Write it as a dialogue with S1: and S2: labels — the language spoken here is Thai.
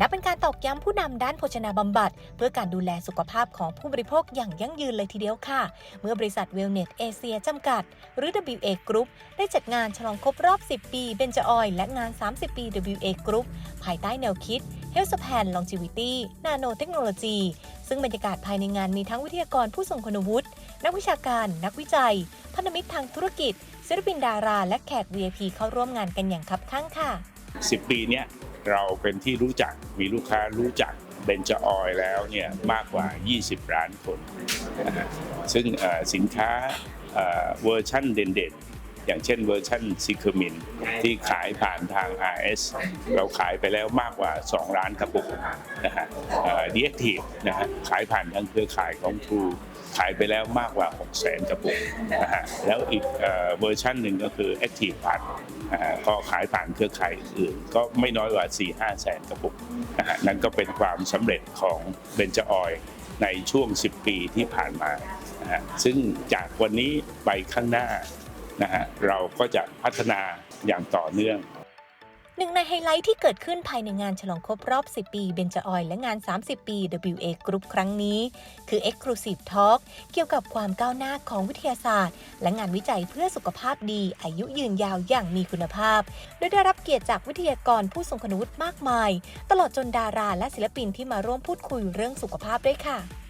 S1: นับเป็นการตอกย้ำผู้นำด้านโภชนาบำบัด เพื่อการดูแลสุขภาพของผู้บริโภคอย่างยั่งยืนเลยทีเดียวค่ะ เมื่อบริษัทเวลเน t เอเชียจำกัด หรือ WA Group ได้จัดงานฉลองครบรอบ 10 ปีเบนจออยและงาน 30 ปี WA Group ภายใต้แนวคิด Health Span Longevity Nanotechnology ซึ่งบรรยากาศภายในงานมีทั้งวิทยากรผู้ทรงคุณวุฒิ นักวิชาการ นักวิจัย พันธมิตรทางธุรกิจ ศิลปินดารา และแขก VIP เข้าร่วมงานกันอย่างคับข้างค่ะ
S2: 10 ปีเนี้ย เราเป็นที่รู้จักมีลูกค้ารู้จักเบนจออยแล้วเนี่ยมากกว่า 20 ล้านคน ซึ่งสินค้าเวอร์ชั่นเด่นๆ อย่างเช่นเวอร์ชั่นซิคมินที่ขายผ่านทาง RS เราขายไปแล้วมากกว่า 2 ล้านกระปุกนะฮะดีแอคทีฟนะฮะขายผ่านทางเครือข่ายของทรูขายไปแล้วมากกว่า 6 0 0 0 0 0กระปุกนะฮะแล้วอีกเวอร์ชันหนึ่งก็คือ Active p a s นะฮะก็ขายผ่านเครือข่ายอื่นก็ไม่น้อยกว่า 4 5 แสนกระปุกนะฮะนั่นก็เป็นความสำเร็จของเบนจออยในช่วง 10 ปีที่ผ่านมานะฮะซึ่งจากวันนี้ไปข้างหน้านะฮะเราก็จะพัฒนาอย่างต่อเนื่อง
S1: หนึ่งในไฮไลท์ที่เกิดขึ้นภายในงานฉลองครบรอบ 10 ปีเบนจออยและงาน 30 ปี WA Group ครั้งนี้ คือ Exclusive Talk เกี่ยวกับความก้าวหน้าของวิทยาศาสตร์ และงานวิจัยเพื่อสุขภาพดี อายุยืนยาวอย่างมีคุณภาพ โดยได้รับเกียรติจากวิทยากรผู้ทรงคุณวุฒิมากมาย ตลอดจนดาราและศิลปินที่มาร่วมพูดคุยเรื่องสุขภาพด้วยค่ะ